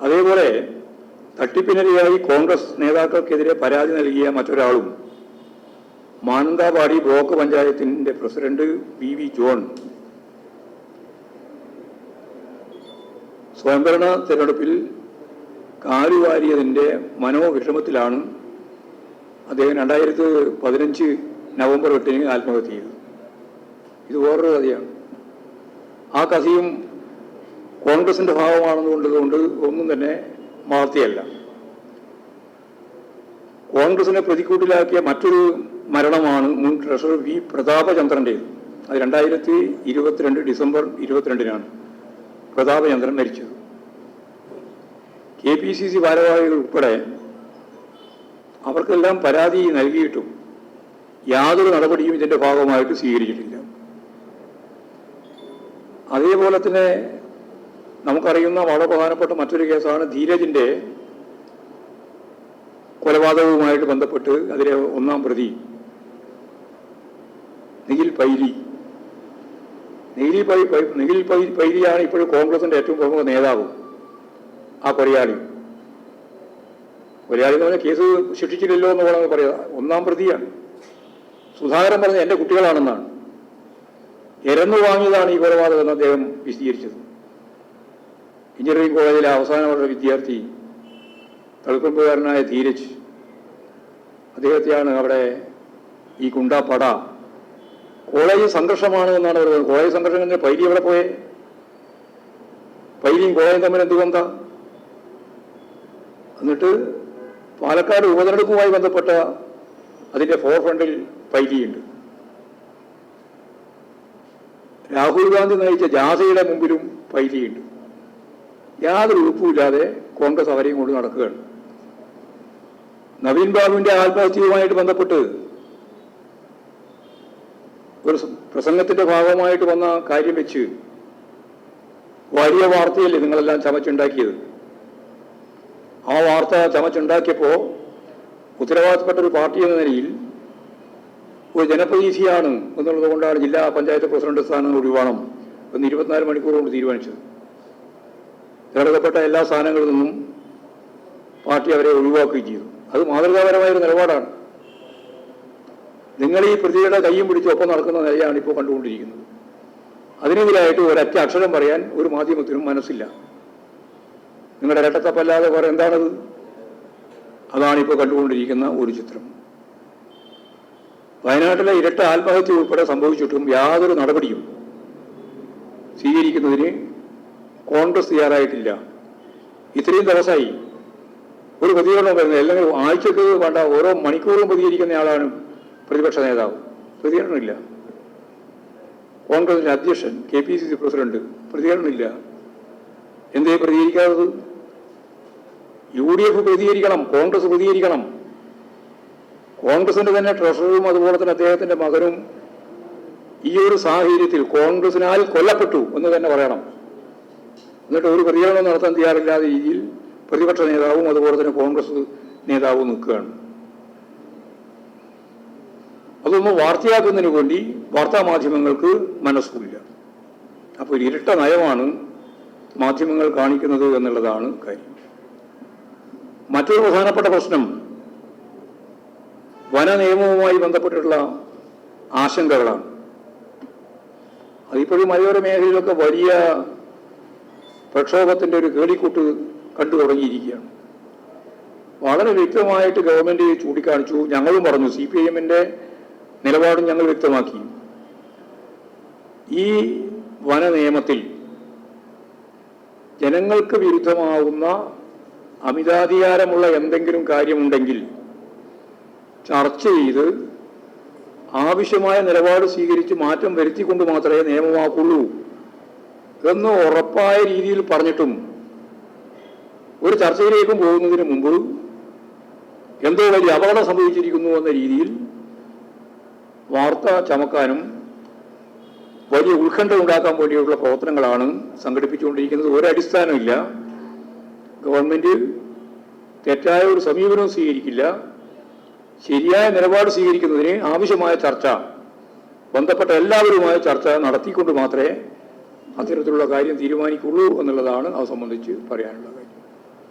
അതേപോലെ തട്ടിപ്പിനിരയായി കോൺഗ്രസ് നേതാക്കൾക്കെതിരെ പരാതി നൽകിയ മറ്റൊരാളും മാനന്തവാടി ബ്ലോക്ക് പഞ്ചായത്തിന്റെ പ്രസിഡന്റ് വി വി ജോൺ സ്വയംഭരണ തിരഞ്ഞെടുപ്പിൽ കാലുവാരിയതിന്റെ മനോവിഷമത്തിലാണ് അദ്ദേഹം രണ്ടായിരത്തി പതിനഞ്ച് നവംബർ എട്ടിന് ആത്മഹത്യ ചെയ്തത്. ഇത് വേറൊരു കഥയാണ്. ആ കഥയും കോൺഗ്രസിന്റെ ഭാഗമാണെന്നുകൊണ്ടതുകൊണ്ട് ഒന്നും തന്നെ മാർത്തിയല്ല. കോൺഗ്രസിനെ പ്രതിക്കൂട്ടിലാക്കിയ മറ്റൊരു മരണമാണ് മുൻ ട്രഷറർ വി പ്രതാപചന്ദ്രന്റേത് അത് രണ്ടായിരത്തി ഇരുപത്തിരണ്ട് ഡിസംബർ ഇരുപത്തിരണ്ടിനാണ് പ്രതാപചന്ദ്രൻ മരിച്ചത്. കെ പി സി സി ഭാരവാഹികൾ ഉൾപ്പെടെ അവർക്കെല്ലാം പരാതി നൽകിയിട്ടും യാതൊരു നടപടിയും ഇതിന്റെ ഭാഗമായിട്ട് സ്വീകരിച്ചിട്ടില്ല. അതേപോലെ തന്നെ നമുക്കറിയുന്ന വളരെ പ്രധാനപ്പെട്ട മറ്റൊരു കേസാണ് ധീരജിന്റെ കൊലപാതകവുമായിട്ട് ബന്ധപ്പെട്ട് അതിലെ ഒന്നാം പ്രതി നിഖിൽ പൈലി നിഖിൽ പൈ നിഖിൽ പൈ- പൈലിയാണ് ഇപ്പോഴും കോൺഗ്രസിന്റെ ഏറ്റവും പ്രമുഖ നേതാവ് ആ കൊലയാളി. കൊലയാളി എന്ന് കേസ് ശിക്ഷിച്ചില്ലല്ലോ എന്ന് വേണമെങ്കിൽ പറയുക ഒന്നാം പ്രതിയാണ്. സുധാകരൻ പറഞ്ഞത് എന്റെ കുട്ടികളാണെന്നാണ്. ഇരന്നു വാങ്ങിയതാണ് ഈ കൊലപാതകം എന്ന് അദ്ദേഹം വിശദീകരിച്ചത്. എഞ്ചിനീയറിംഗ് കോളേജിലെ അവസാന വർഷ വിദ്യാർത്ഥി തളിക്കുമ്പുകാരനായ ധീരജ്. അദ്ദേഹത്തെയാണ് അവിടെ ഈ കുണ്ടാപ്പട കോളേജ് സംഘർഷമാണ് എന്നാണ് പറയുന്നത് കോളേജ് സംഘർഷം കഴിഞ്ഞാൽ പൈരി എവിടെ പോയേ? പൈരിയും കോളേജും തമ്മിൽ എന്ത് ബന്ധ? എന്നിട്ട് പാലക്കാട് ഉപതെരഞ്ഞെടുപ്പുമായി ബന്ധപ്പെട്ട അതിന്റെ ഫോർ ഫ്രണ്ടിൽ പൈലിയുണ്ട്. രാഹുൽ ഗാന്ധി നയിച്ച ജാഥയുടെ മുമ്പിലും പൈലിയുണ്ട്. യാതൊരു ഉറപ്പുമില്ലാതെ കോൺഗ്രസ് അവരെയും കൊണ്ട് നടക്കുകയാണ്. നവീൻ ബാബുവിന്റെ ആത്മഹത്യയുമായിട്ട് ബന്ധപ്പെട്ട് ഒരു പ്രസംഗത്തിന്റെ ഭാഗമായിട്ട് വന്ന കാര്യം വെച്ച് വലിയ വാർത്തയല്ലേ നിങ്ങളെല്ലാം ചമച്ചുണ്ടാക്കിയത്? ആ വാർത്ത ചമച്ചുണ്ടാക്കിയപ്പോൾ ഉത്തരവാദിത്തപ്പെട്ട ഒരു പാർട്ടി എന്ന നിലയിൽ ഒരു ജനപ്രതിനിധിയാണ് എന്നുള്ളത് കൊണ്ടാണ് ജില്ലാ പഞ്ചായത്ത് പ്രസിഡന്റ് സ്ഥാനം ഒഴിവാണം എന്ന് ഇരുപത്തിനാല് മണിക്കൂർ കൊണ്ട് തീരുമാനിച്ചത്. തിരഞ്ഞെടുക്കപ്പെട്ട എല്ലാ സ്ഥാനങ്ങളിൽ നിന്നും പാർട്ടി അവരെ ഒഴിവാക്കുകയും ചെയ്തു. അത് മാതൃകാപരമായ ഒരു നിലപാടാണ്. നിങ്ങൾ ഈ പ്രതിയുടെ കൈയും പിടിച്ച് ഒപ്പം നടക്കുന്ന നിലയാണ് ഇപ്പോൾ കണ്ടുകൊണ്ടിരിക്കുന്നത്. അതിനെതിരായിട്ട് ഒരൊറ്റ അക്ഷരം പറയാൻ ഒരു മാധ്യമത്തിനും മനസ്സില്ല. നിങ്ങളുടെ ഇരട്ടത്തപ്പല്ലാതെ വേറെ എന്താണത്? അതാണിപ്പോൾ കണ്ടുകൊണ്ടിരിക്കുന്ന ഒരു ചിത്രം. വയനാട്ടിലെ ഇരട്ട ആത്മഹത്യ ഉൾപ്പെടെ സംഭവിച്ചിട്ടും യാതൊരു നടപടിയും സ്വീകരിക്കുന്നതിന് കോൺഗ്രസ് തയ്യാറായിട്ടില്ല. ഇത്രയും ദിവസമായി ഒരു പ്രതികരണം വരുന്നത് അല്ലെങ്കിൽ ആഴ്ചക്ക് വേണ്ട ഓരോ മണിക്കൂറും പ്രതികരിക്കുന്ന ആളാണ് പ്രതിപക്ഷ നേതാവ്. പ്രതികരണമില്ല. കോൺഗ്രസിന്റെ അധ്യക്ഷൻ K P C C president പ്രതികരണമില്ല. എന്തേ പ്രതികരിക്കാത്തത്? യു ഡി എഫ് പ്രതികരിക്കണം കോൺഗ്രസ് പ്രതികരിക്കണം. കോൺഗ്രസിന്റെ തന്നെ ട്രഷററും അതുപോലെ തന്നെ അദ്ദേഹത്തിന്റെ മകനും ഈ ഒരു സാഹചര്യത്തിൽ കോൺഗ്രസിനാൽ കൊല്ലപ്പെട്ടു എന്ന് തന്നെ പറയണം. എന്നിട്ട് ഒരു പ്രതികരണം നടത്താൻ തയ്യാറില്ലാത്ത രീതിയിൽ പ്രതിപക്ഷ നേതാവും അതുപോലെ തന്നെ കോൺഗ്രസ് നേതാവും നിൽക്കുകയാണ്. അതൊന്ന് വാർത്തയാക്കുന്നതിന് വേണ്ടി വാർത്താ മാധ്യമങ്ങൾക്ക് മനസ്സുമില്ല. അപ്പോൾ ഒരു ഇരട്ട നയമാണ് മാധ്യമങ്ങൾ കാണിക്കുന്നത് എന്നുള്ളതാണ് കാര്യം. മറ്റൊരു പ്രധാനപ്പെട്ട പ്രശ്നം വന നിയമവുമായി ബന്ധപ്പെട്ടിട്ടുള്ള ആശങ്കകളാണ്. അതിപ്പോഴും മലയോര മേഖലയിലൊക്കെ വലിയ പ്രക്ഷോഭത്തിന്റെ ഒരു കേളിക്കൂട്ട് കണ്ടു തുടങ്ങിയിരിക്കുകയാണ് വളരെ വ്യക്തമായിട്ട് ഗവൺമെന്റ് ചൂണ്ടിക്കാണിച്ചു. ഞങ്ങളും പറഞ്ഞു സി പി ഐ എമ്മിന്റെ നിലപാടും ഞങ്ങൾ വ്യക്തമാക്കി. ഈ വന നിയമത്തിൽ ജനങ്ങൾക്ക് വിരുദ്ധമാവുന്ന അമിതാധികാരമുള്ള എന്തെങ്കിലും കാര്യമുണ്ടെങ്കിൽ ചർച്ച ചെയ്ത് ആവശ്യമായ നിലപാട് സ്വീകരിച്ച് മാറ്റം വരുത്തിക്കൊണ്ട് മാത്രമേ നിയമമാക്കുള്ളൂ. എന്ന് ഉറപ്പായ രീതിയിൽ പറഞ്ഞിട്ടും ഒരു ചർച്ചയിലേക്കും പോകുന്നതിന് മുമ്പ് എന്തോ വലിയ അപകടം സംഭവിച്ചിരിക്കുന്നു എന്ന രീതിയിൽ വാർത്ത ചമക്കാനും വലിയ ഉത്കണ്ഠ ഉണ്ടാക്കാൻ വേണ്ടിയുള്ള പ്രവർത്തനങ്ങളാണ് സംഘടിപ്പിച്ചുകൊണ്ടിരിക്കുന്നത്. ഒരടിസ്ഥാനമില്ല ഗവൺമെന്റ് തെറ്റായ ഒരു സമീപനവും സ്വീകരിക്കില്ല. ശരിയായ നിലപാട് സ്വീകരിക്കുന്നതിന് ആവശ്യമായ ചർച്ച ബന്ധപ്പെട്ട എല്ലാവരുമായ ചർച്ച നടത്തിക്കൊണ്ട് മാത്രമേ അത്തരത്തിലുള്ള കാര്യം തീരുമാനിക്കുള്ളൂ എന്നുള്ളതാണ് അത് സംബന്ധിച്ച് പറയാനുള്ള കാര്യം.